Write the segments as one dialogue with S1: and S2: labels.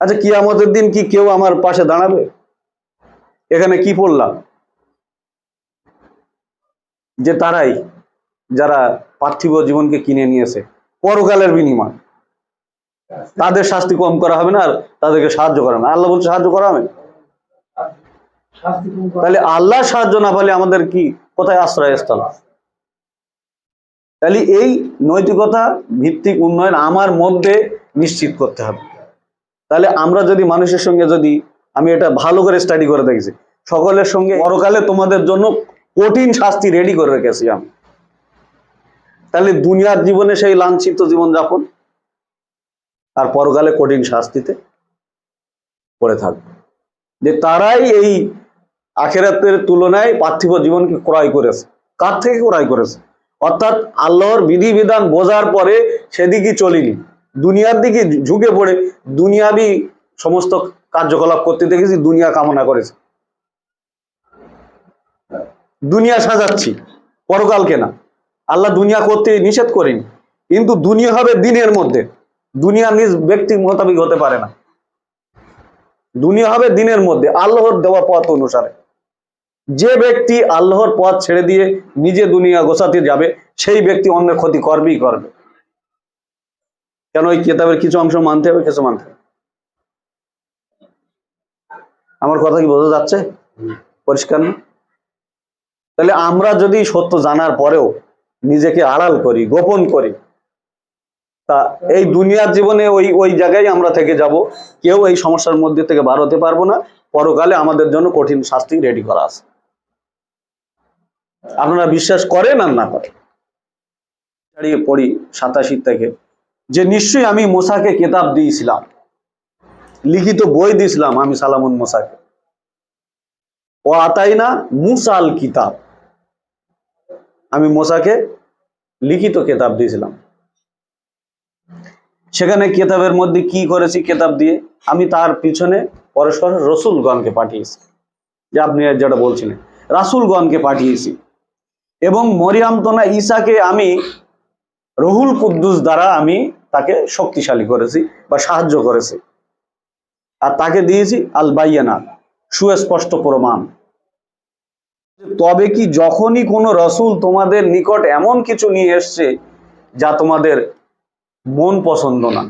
S1: আচ্ছা কিয়ামতের দিন কি কেউ আমার পাশে দাঁড়াবে? এখানে কি পড়লাম? যে তারাই যারা পার্থিব জীবনকে কিনে নিয়েছে, পরকালের বিনিময়। তাদের শাস্তি কম করা হবে না আর তাদেরকে সাহায্য করা না। আল্লাহ বলছে সাহায্য করা হবে? তাহলে আল্লাহ সাহায্য না পেলে আমাদের কি? কোথায় আশ্রয়স্থল তাহলে এই নৈতিকতা ভিত্তিক উন্নয়ন আমার মধ্যে নিশ্চিত করতে হবে। তাহলে আমরা যদি মানুষের সঙ্গে যদি আমি এটা ভালো করে স্টাডি করে দেখেছি, সকলের সঙ্গে পরকালে তোমাদের জন্য কঠিন শাস্তি রেডি করে রেখেছি আমি। তাহলে দুনিয়ার জীবনে সেই লাঞ্ছিত জীবন যাপন আর পরকালে কঠিন শাস্তিতে পড়ে থাকবে। যে তারাই এই আখেরাতের তুলনায় পার্থিব জীবনকে ক্রয় করেছে। কার থেকে ক্রয় করেছে? অর্থাৎ আল্লাহর বিধিবিধান বোঝার পরে সেদিকে চলিনি। দুনিয়ার দিকে ঝুঁকে পড়ে, দুনিয়াবি সমস্ত কার্যকলাপ করতে দেখেছি, দুনিয়া কামনা করেছে। দুনিয়া সাজাচ্ছি পরকালকে না আল্লাহ দুনিয়া করতে নিষেধ করেনি, কিন্তু দুনিয়া হবে দিনের মধ্যে। দুনিয়া নিজ ব্যক্তি মোতাবিক হতে পারে না। দুনিয়া হবে দিনের মধ্যে, আল্লাহর দেওয়া পথ অনুসারে। যে ব্যক্তি আল্লাহর পথ ছেড়ে দিয়ে নিজে দুনিয়া গোছাতে যাবে, সেই ব্যক্তি অন্যের ক্ষতি করবেই করবে। কেন ওই কেতাবের কিছু অংশ মানতে হবে, কিছু মানতে আমার কথা কি বোঝা যাচ্ছে? পরিষ্কার না? তাহলে আমরা যদি সত্য জানার পরেও নিজেকে আড়াল করি, গোপন করি, তা এই দুনিয়ার জীবনে ওই ওই জায়গায় আমরা থেকে যাব। কেউ এই সমস্যার মধ্যে থেকে বার হতে পারব না। পরকালে আমাদের জন্য কঠিন শাস্তি রেডি করা আছে। আপনারা বিশ্বাস করেন আর না করেন? পড়ি সাতাশি থেকে যে নিশ্চয়ই আমি মোসাকে কেতাব দিয়েছিলাম, লিখিত বই দিয়েছিলাম আমি সালামুন মোসাকে। ও আতাই না মুসাল কিতাব। আমি মোসাকে লিখিত কেতাব দিয়েছিলাম। সেখানে কেতাবের মধ্যে কি করেছি কেতাব দিয়ে? আমি তার পিছনে পরস্পর রসুলগণকে পাঠিয়েছি। যে আপনি যেটা বলছিলেন, রাসুলগণকে পাঠিয়েছি। এবং মরিয়াম তোনা ঈসাকে আমি রহুল কুদ্দুস দ্বারা আমি তাকে শক্তিশালী করেছি বা সাহায্য করেছি। আর তাকে দিয়েছি আল বাইয়ানা, সুস্পষ্ট প্রমাণ। তবে কি যখনই কোনো রসুল তোমাদের নিকট এমন কিছু নিয়ে এসছে যা তোমাদের মন পছন্দ না,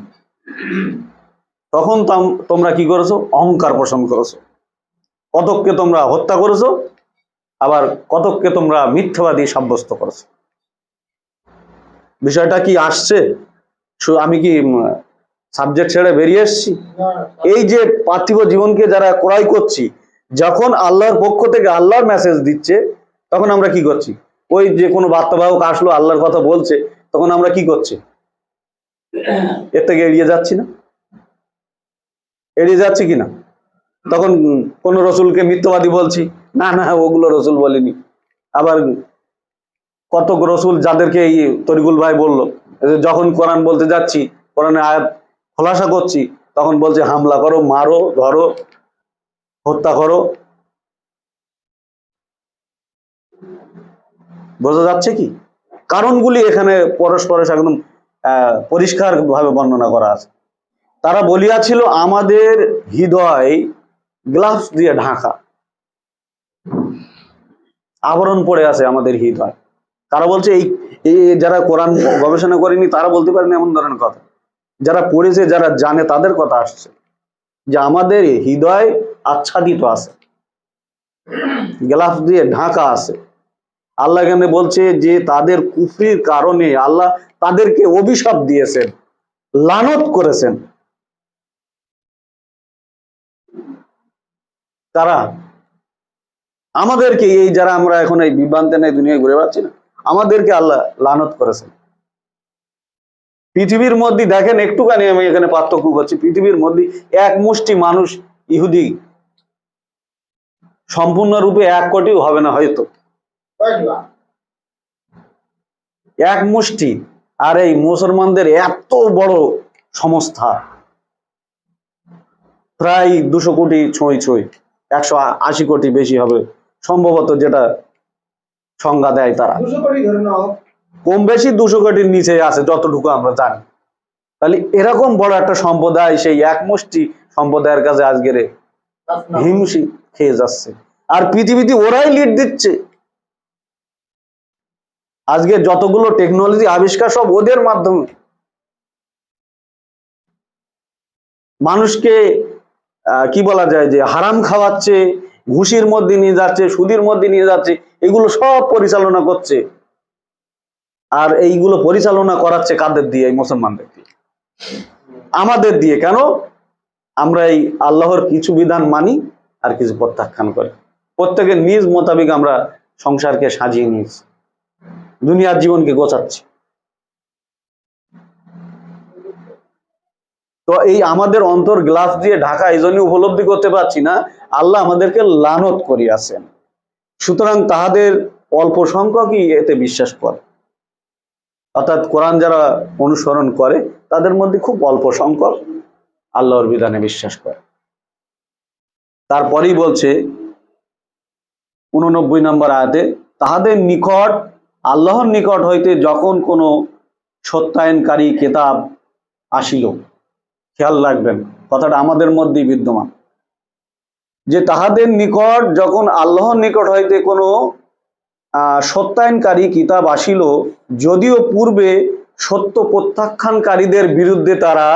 S1: তখন তোমরা কি করেছ? অহংকার পোষণ করেছ। কতককে তোমরা হত্যা করেছ, আবার কতককে তোমরা মিথ্যাবাদী সাব্যস্ত করেছ। বিষয়টা কি আসছে? আমি কি সাবজেক্ট ছেড়ে বেরিয়ে এসেছি? এই যে পার্থিব জীবনকে যারা ক্রয় করছি, যখন আল্লাহর পক্ষ থেকে আল্লাহর মেসেজ দিচ্ছে, তখন আমরা কি করছি? ওই যে কোনো বার্তাবাহক আসলো, আল্লাহর কথা বলছে, তখন আমরা কি করছি? এর থেকে এড়িয়ে যাচ্ছি না? এড়িয়ে যাচ্ছি কিনা তখন কোনো রসুলকে মিথ্যবাদী বলছি, না না, ওগুলো রসুল বলেনি। আবার কতক রসুল যাদেরকে এই তরিকুল ভাই বলল যখন কোরআন বলতে যাচ্ছি কোরআনে আয়াত খোলাসা করছি, তখন বলছে, হামলা করো, মারো, ধরো, হত্যা করো। বোঝা যাচ্ছে কি? কারণগুলি এখানে পরস্পর একদম পরিষ্কার ভাবে বর্ণনা করা আছে। তারা বলিয়াছিল, আমাদের হৃদয় গ্লাভস দিয়ে ঢাকা। আবরণ পড়ে আছে আমাদের হৃদয়। তারা বলছে, এই এই যারা কোরআন গবেষণা করেনি, তারা বলতে পারেন এমন ধরনের কথা। যারা পড়েছে, যারা জানে, তাদের কথা আসছে। যে আমাদের হৃদয় আচ্ছাদিত আছে। গ্লাফ দিয়ে ঢাকা আছে। আল্লাহ কেন বলছে যে, তাদের কুফরির কারণে আল্লাহ তাদেরকে অভিশাপ দিয়েছেন, লানত করেছেন। তারা, আমাদেরকে এই যারা আমরা এখন এই বিভ্রান্তে নেই, দুনিয়ায় ঘুরে বেড়াচ্ছি না। আমাদেরকে আল্লাহ লানত করেছেন। পৃথিবীর মধ্যে দেখেন একটুখানি আমি এখানে পার্থক্য করছি, পৃথিবীর মধ্যে এক মুষ্টি মানুষ ইহুদি, সম্পূর্ণরূপে এক কোটিও হবে না হয়তো। এক মুষ্টি, আর এই মুসলমানদের এত বড় সংস্থা, প্রায় দুশো কোটি ছুঁই ছুঁই, একশো আশি কোটি বেশি হবে। সম্ভবত যেটা সংজ্ঞা দেয় তারা। কম বেশি দুশো কোটির নিচে আছে যতটুকু আমরা জানি। তাহলে এরকম বড় একটা সম্প্রদায় সেই এক মুষ্টি সম্প্রদায়ের কাছে আজকের হিমশি খেয়ে যাচ্ছে। আর পৃথিবীতে ওরাই লিড দিচ্ছে। আজকে যতগুলো টেকনোলজি আবিষ্কার সব ওদের মাধ্যমে। মানুষকে আহ, কি বলা যায় যে হারাম খাওয়াচ্ছে ঘুষির মধ্যে নিয়ে যাচ্ছে, সুদির মধ্যে নিয়ে যাচ্ছে, এগুলো সব পরিচালনা করছে। আর এইগুলো পরিচালনা করাচ্ছে কাদের দিয়ে? এই মুসলমানদের দিয়ে। আমাদের দিয়ে কেন? আমরা এই আল্লাহর কিছু বিধান মানি আর কিছু প্রত্যাখ্যান করি। প্রত্যেকের নিজ মোতাবেক আমরা সংসারকে সাজিয়ে নিয়েছি। দুনিয়ার জীবনকে গোছাচ্ছি। তো এই আমাদের অন্তর গ্লাস দিয়ে ঢাকা এই জন্য উপলব্ধি করতে পারছি না আল্লাহ আমাদেরকে লানত করিয়াছেন। সুতরাং তাহাদের অল্প সংখ্যকই এতে বিশ্বাস করে। অর্থাৎ কোরআন যারা অনুসরণ করে, তাদের মধ্যে খুব অল্প সংখ্যক আল্লাহর বিধানে বিশ্বাস করে। তারপরেই বলছে, উননব্বই নম্বর আয়াতে, তাহাদের নিকট, আল্লাহর নিকট হইতে যখন কোনো সত্যায়নকারী কেতাব আসিল, খেয়াল রাখবেন, কথাটা আমাদের মধ্যেই বিদ্যমান। যে তাহাদের নিকট যখন আল্লাহর নিকট হইতে কোনো সত্যায়নকারী কিতাব আসিল, যদিও পূর্বে সত্য প্রত্যাখ্যানকারীদের বিরুদ্ধে তারা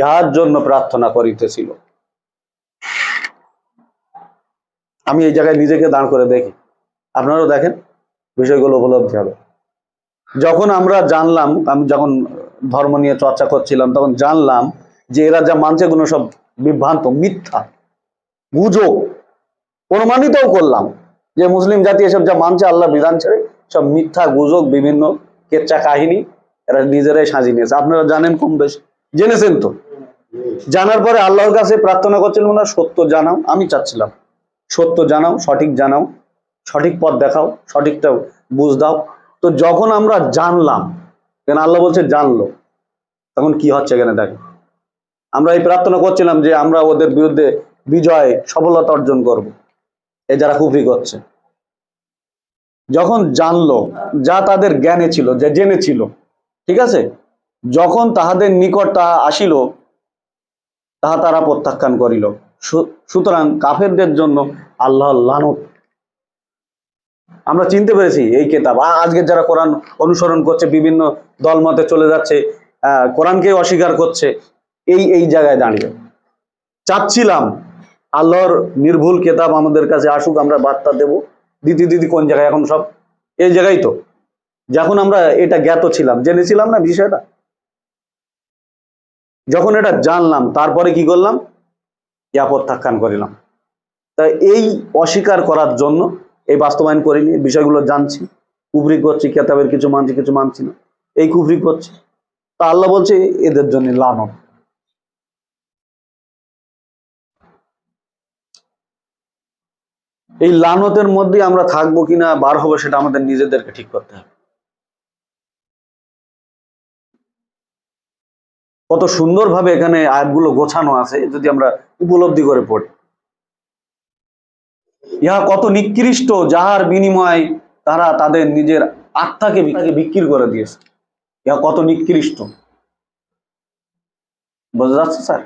S1: ইহার জন্য প্রার্থনা করিতেছিল। আমি এই জায়গায় নিজেকে দাঁড় করে দেখি। আপনারাও দেখেন, বিষয়গুলো উপলব্ধি হবে। যখন আমরা জানলাম, আমি যখন ধর্ম নিয়ে চর্চা করছিলাম, তখন জানলাম যে এরা যা মানছে এগুলো সব বিভ্রান্ত, মিথ্যা। গুজব। প্রমাণিতও করলাম যে মুসলিম জাতি এসব যা মানছে, আল্লাহ বিধান ছেড়ে সব মিথ্যা গুজব বিভিন্ন কেচ্চা কাহিনী এরা নিজেরাই সাজিয়ে নিয়েছে। আপনারা জানেন কম বেশি। জেনেছেন তো? জানার পরে আল্লাহর কাছে প্রার্থনা করছিলাম না সত্য জানাও, আমি চাচ্ছিলাম। সত্য জানাও, সঠিক জানাও, সঠিক পথ দেখাও, সঠিকটা বুঝ দাও। তো যখন আমরা জানলাম, কেন আল্লাহ বলছে জানলো, তখন কি হচ্ছে এখানে দেখো আমরা এই প্রার্থনা করছিলাম যে আমরা ওদের বিরুদ্ধে বিজয় সফলতা অর্জন করব। এ যারা কুফরি করছে। যখন জানলো, যা তাদের জ্ঞানে ছিল, যে জেনেছিল ঠিক আছে? যখন তাহাদের নিকট তাহা আসিল, তাহা তারা প্রত্যাখ্যান করিল। সুতরাং কাফেরদের জন্য আল্লাহ লানত। আমরা চিনতে পেরেছি এই কেতাব। আজকে যারা কোরআন অনুসরণ করছে, বিভিন্ন দলমতে চলে যাচ্ছে কোরআনকে অস্বীকার করছে, এই এই জায়গায় দাঁড়িয়ে। চাচ্ছিলাম আল্লাহর নির্ভুল কেতাব আমাদের কাছে আসুক, আমরা বার্তা দেব। দিদি দিদি কোন জায়গায় এখন সব? এই জায়গায় তো। যখন আমরা এটা জ্ঞাত ছিলাম, জেনেছিলাম না বিষয়টা? যখন এটা জানলাম, তারপরে কি করলাম? ইয়া প্রত্যাখ্যান করিলাম। তাই এই অস্বীকার করার জন্য, এই বাস্তবায়ন করিনি বিষয়গুলো জানছি। কুবরি করছি কেতাবের কিছু মানছি কিছু মানছি না। এই কুবরি করছি তা আল্লাহ বলছে, এদের জন্য লানত। এই লানতের মধ্যে আমরা থাকব কিনা, বার হব, সেটা আমাদের নিজেদেরকে ঠিক করতে হবে। কত সুন্দরভাবে এখানে আয়াতগুলো গোছানো আছে, যদি আমরা উপলব্ধি করে পড়ি। ইহা কত নিকৃষ্ট, যাহার বিনিময় তারা তাদের নিজের আত্মাকে বিক্রি করে দিয়েছে। ইহা কত নিকৃষ্ট। বোঝা যাচ্ছে, স্যার?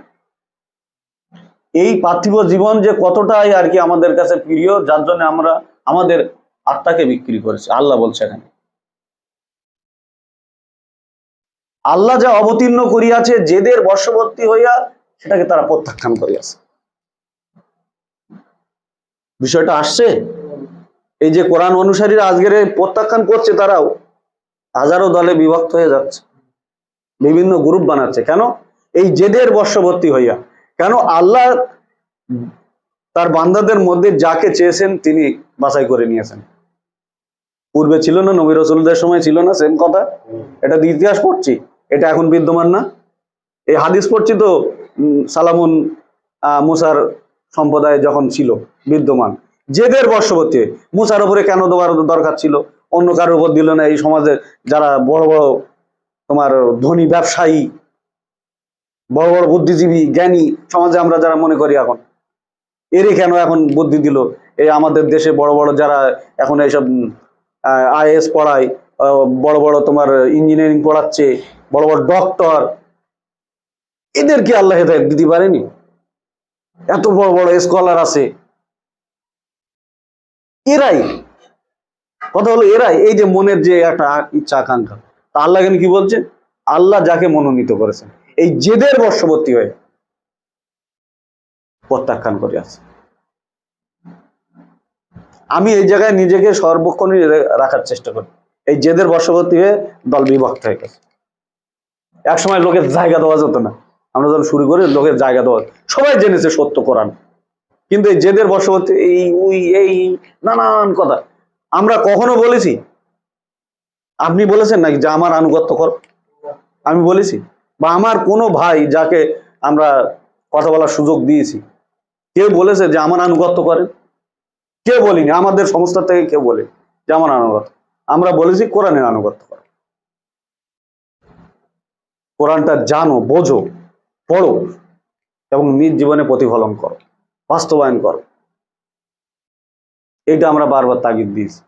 S1: এই পার্থিব জীবন যে কতটাই আর কি আমাদের কাছে প্রিয়, যার জন্য আমরা আমাদের আত্মাকে বিক্রি করেছি। আল্লাহ বলছে এখানে। আল্লাহ যা অবতীর্ণ করিয়াছে, যেদের বর্ষবর্তী হইয়া সেটাকে তারা প্রত্যাখ্যান করিয়াছে। বিষয়টা আসছে? এই যে কোরআন অনুসারীরা আজকের প্রত্যাখ্যান করছে, তারাও হাজারো দলে বিভক্ত হয়ে যাচ্ছে। বিভিন্ন গ্রুপ বানাচ্ছে। কেন? এই জেদের বর্ষবর্তী হইয়া। কেন আল্লাহ তার বান্দাদের মধ্যে যাকে চেয়েছেন তিনি বাছাই করে নিয়েছেন। পূর্বে ছিল না, নবী রসুলদের সময় ছিল না সেম কথা। এটা ইতিহাস পড়ছি, এটা এখন বিদ্যমান না। এই হাদিস পড়ছি তো সালামুন মুসার সম্প্রদায় যখন ছিল, বিদ্যমান। জেদের বর্ষবর্তী, মুসার উপরে কেন দেওয়ার দরকার ছিল? অন্য কারোর উপর দিল না। এই সমাজে যারা বড় বড় তোমার ধনী ব্যবসায়ী বড় বড় বুদ্ধিজীবী, জ্ঞানী সমাজে আমরা যারা মনে করি এখন। এরই কেন এখন বুদ্ধি দিল? এই আমাদের দেশে বড় বড় যারা এখন এইসব আইএস পড়ায় বড় বড় তোমার ইঞ্জিনিয়ারিং পড়াচ্ছে, বড় বড় ডক্টর এদেরকে আল্লাহ হেদায়ত দিতে পারেনি? এত বড় বড় স্কলার আছে। এরাই। কথা হলো এরাই। এই যে মনের যে একটা ইচ্ছা, আকাঙ্ক্ষা। তা আল্লাহ কেন কি বলছে? আল্লাহ যাকে মনোনীত করেছেন। এই জেদের বর্ষবর্তী হয়ে প্রত্যাখ্যান করে আছে আমি এই জায়গায় নিজেকে সর্বক্ষণই রাখার চেষ্টা করি। এই জেদের বর্ষবর্তী হয়ে দল বিভক্ত হয়ে গেছে। এক সময় লোকের জায়গা দেওয়া যেত না। আমরা যখন শুরু করি, লোকের জায়গা দেওয়া সবাই জেনেছে সত্য কোরআন। কিন্তু এই জেদের বর্ষবর্তী এই উই এই, নানান কথা। আমরা কখনো বলেছি? আপনি বলেছেন নাকি যে আমার আনুগত্য কর? আমি বলেছি। বা আমার কোনো ভাই যাকে আমরা কথা বলার সুযোগ দিয়েছি, কেউ বলেছে যে আমার আনুগত্য করেন কেউ বলিনি, আমাদের সংস্থা থেকে কেউ বলে যে আমার আনুগত্য। আমরা বলেছি কোরআনের আনুগত্য কর। কোরআনটা জানো, বোঝো, পড়ো এবং নিজ জীবনে প্রতিফলন করো, বাস্তবায়ন করো। এইটা আমরা বারবার তাগিদ দিয়েছি।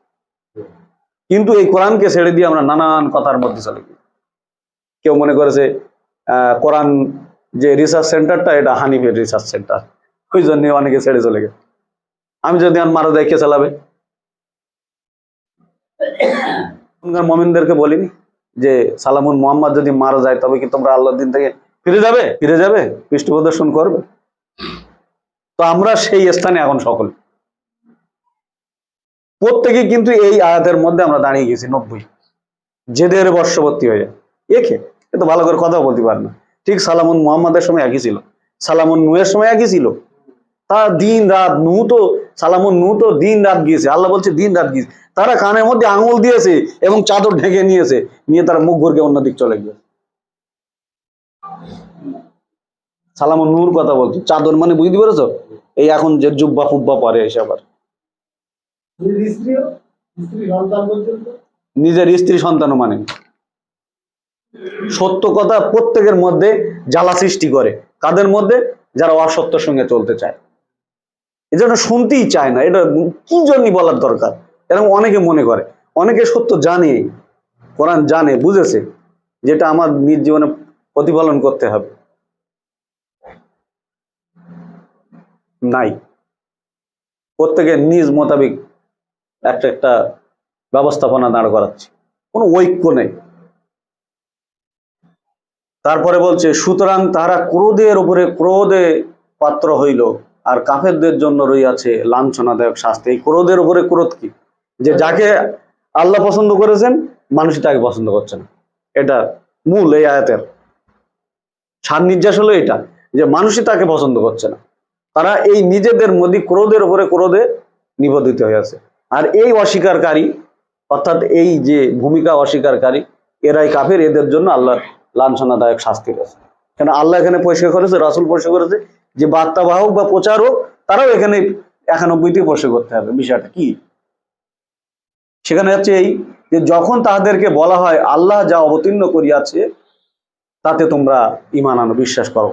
S1: কিন্তু এই কোরআনকে ছেড়ে দিয়ে আমরা নানান কথার মধ্যে চলে গেছি। কেউ মনে করেছে কোরআন যে রিসার্চ সেন্টারটা এটা হানিফের রিসার্চ সেন্টার ওই জন্য অনেকে ছেড়ে চলে গেছে। আমি যদি আর মারা দেয় কে চালাবে মমিনদেরকে বলিনি যে সালামুন মোহাম্মদ যদি মারা যায়, তবে কি তোমরা আল্লাহর দিন থেকে ফিরে যাবে? ফিরে যাবে? পৃষ্ঠ প্রদর্শন করবে? তো আমরা সেই স্থানে এখন সকল। প্রত্যেকে কিন্তু এই আয়াতের মধ্যে আমরা দাঁড়িয়ে গেছি, নব্বই। জেদের বর্ষবর্তী হয়ে যায়। একে এ তো ভালো করে কথা বলতে পারে না। ঠিক সালামুন মোহাম্মদের সময় একই ছিল। সালামুন নুয়ের সময় একই ছিল। তারা দিন রাত নু তো সালামুন নু তো দিন রাত গিয়েছে। আল্লাহ বলছে দিন রাত গিয়েছে। তারা কানের মধ্যে আঙুল দিয়েছে এবং চাদর ঢেকে নিয়েছে। নিয়ে তারা মুখ ঘুরকে অন্যদিক চলে গিয়েছে। সালামুন নূর কথা বলছে। চাদর মানে বুঝতে পেরেছ? এই এখন যে জুব্বা ফুব্বা পরে এসে আবার।
S2: নিজের স্ত্রী সন্তান
S1: নিজের স্ত্রী সন্তানও মানে। সত্য কথা প্রত্যেকের মধ্যে জ্বালা সৃষ্টি করে। কাদের মধ্যে? যারা অসত্যের সঙ্গে চলতে চায়। এজন্য শুনতেই চায় না। এটা কি জন্য বলার দরকার? এরকম অনেকে মনে করে। অনেকে সত্য জানে, কোরআন জানে, বুঝেছে, যেটা আমার নিজ জীবনে প্রতিপালন করতে হবে। নাই। প্রত্যেকের নিজ মোতাবেক একটা একটা ব্যবস্থাপনা দাঁড় করাচ্ছে। কোনো ঐক্য নেই। তারপরে বলছে, সুতরাং তারা ক্রোধের উপরে ক্রোধে পাত্র হইল আর কাফেরদের জন্য রইয়াছে লাঞ্ছনাদায়ক শাস্তি। এই ক্রোধের উপরে ক্রোধ কি? যে যাকে আল্লাহ পছন্দ করেছেন, মানুষই তাকে পছন্দ করছে না। এটা মূল এই আয়াতের। সার নির্যাস হলো এটা, যে মানুষই তাকে পছন্দ করছে না। তারা এই নিজেদের মধ্যে ক্রোধের উপরে ক্রোধে নিবেদিত হয়ে আছে। আর এই অস্বীকারী, অর্থাৎ এই যে ভূমিকা অস্বীকারী, এরাই কাফের, এদের জন্য আল্লাহ লাঞ্ছনাদায়ক শাস্তি রয়েছে। কেন আল্লাহ এখানে পরিষ্কার করেছে, রাসুল পরিষ্কার করেছে যে বার্তাবাহক বা প্রচারক তারাও এখানে একানব্বইটি পরিষ্কার করতে হবে। বিষয়টা কি? সেখানে হচ্ছে এই যে যখন তাদেরকে বলা হয়, আল্লাহ যা অবতীর্ণ করিয়াছে, তাতে তোমরা ইমান আনো, বিশ্বাস করো।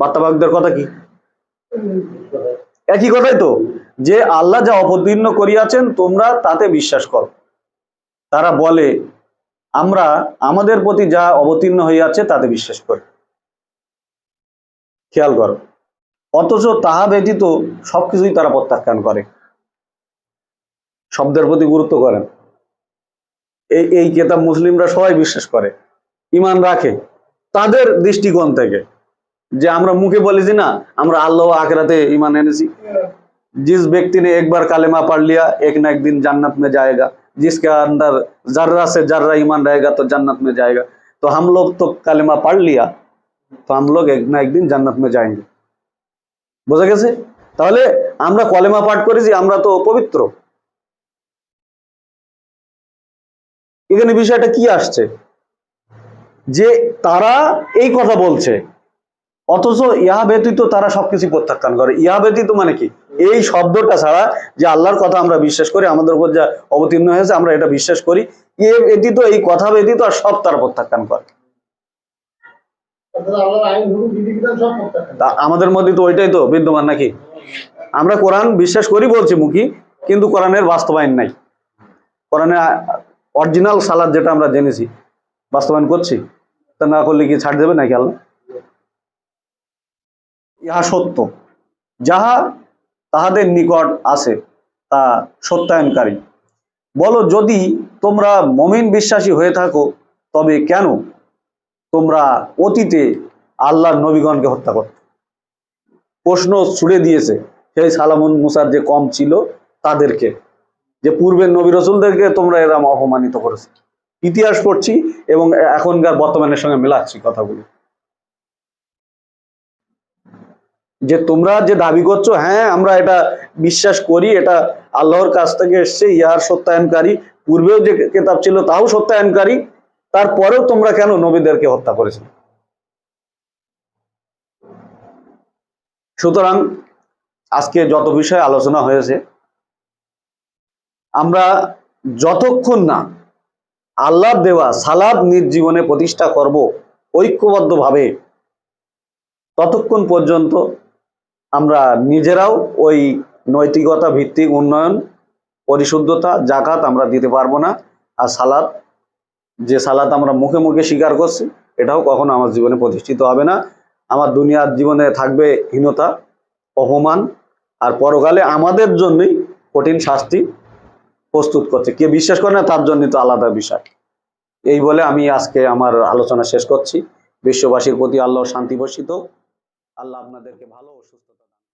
S1: বার্তাবাহকদের কথা কি? একই কথাই তো, যে আল্লাহ যা অবতীর্ণ করিয়াছেন, তোমরা তাতে বিশ্বাস করো। তারা বলে আমরা আমাদের প্রতি যা অবতীর্ণ হইয়াছে তাতে বিশ্বাস করি। খেয়াল কর। অথচ তাহা ব্যতীত সবকিছুই তারা প্রত্যাখ্যান করে। শব্দের প্রতি গুরুত্ব করেন। এই এই কেতাব মুসলিমরা সবাই বিশ্বাস করে। ইমান রাখে। তাদের দৃষ্টিকোণ থেকে। যে আমরা মুখে বলি যে না আমরা আল্লাহ আখরাতে ইমান এনেছি। হ্যাঁ। জিস ব্যক্তি একবার কালেমা পারলিয়া এক না একদিন জান্নাত মে যায়গা। जिसके अंदर जर्रा से जर्रा ईमान रहेगा तो जन्नत में जाएगा तो हम लोग तो कालेमा पढ़ लिया तो हम लोग एक ना एक दिन जन्नत में जाएंगे বোঝা গেছে তাহলে আমরা কলেমা পাঠ করেছি আমরা তো পবিত্র এখানে বিষয়টা কি আসছে যে তারা এই কথা বলছে অথচ ইহা ব্যতীত তারা সবকিছু প্রত্যাখ্যান করে। ইহা ব্যতীত মানে কি? এই শব্দটা ছাড়া যে আল্লাহর কথা আমরা বিশ্বাস করি আমাদের উপর যা অবতীর্ণ হয়েছে আমরা এটা বিশ্বাস করি। এ ব্যতীত এই কথা ব্যতীত আর সব তারা প্রত্যাখ্যান করে। আমাদের মধ্যে তো ওইটাই তো বিদ্যমান নাকি? আমরা কোরআন বিশ্বাস করি বলছি মুখী কিন্তু কোরআনের বাস্তবায়ন নাই। কোরআনের অরিজিনাল সালাদ যেটা আমরা জেনেছি বাস্তবায়ন করছি তা না করলে কি ছাড় দেবে নাকি আল্লাহ? ইহা সত্য। যাহা তাহাদের নিকট আছে, তা সত্যায়নকারী। বলো, যদি তোমরা মমিন বিশ্বাসী হয়ে থাকো, তবে কেন তোমরা অতীতে আল্লাহর নবীগণকে হত্যা করো? প্রশ্ন ছুড়ে দিয়েছে সেই সালামুন মুসার যে কম ছিল তাদেরকে, যে পূর্বের নবী রসুলদেরকে তোমরা এরম অপমানিত করেছে। ইতিহাস পড়ছি এবং এখনকার বর্তমানের সঙ্গে মেলাচ্ছি কথাগুলো। যে তোমরা যে দাবি করছ হ্যাঁ আমরা এটা বিশ্বাস করি, এটা আল্লাহর কাছ থেকে এসছে ইয়ার সত্যায়নকারী। পূর্বেও যে কেতাব ছিল, তাও সত্যায়নকারী। তারপরেও তোমরা কেন নবীদেরকে হত্যা করেছ? সুতরাং আজকে যত বিষয় আলোচনা হয়েছে, আমরা যতক্ষণ না আল্লাহর দেওয়া সালাদ নিজ জীবনে প্রতিষ্ঠা করব ঐক্যবদ্ধভাবে, ততক্ষণ পর্যন্ত আমরা নিজেরাও ওই নৈতিকতা ভিত্তিক উন্নয়ন, পরিশুদ্ধতা, জাকাত আমরা দিতে পারব না। আর সালাদ, যে সালাদ আমরা মুখে মুখে স্বীকার করছি, এটাও কখনো আমার জীবনে প্রতিষ্ঠিত হবে না। আমার দুনিয়ার জীবনে থাকবে হীনতা, অপমান, আর পরকালে আমাদের জন্যই কঠিন শাস্তি প্রস্তুত করছে। কে বিশ্বাস করে না, তার জন্যই তো আলাদা বিষয়। এই বলে আমি আজকে আমার আলোচনা শেষ করছি। বিশ্ববাসীর প্রতি আল্লাহ শান্তি বর্ষিত আল্লাহ আপনাদেরকে ভালো ও সুস্থ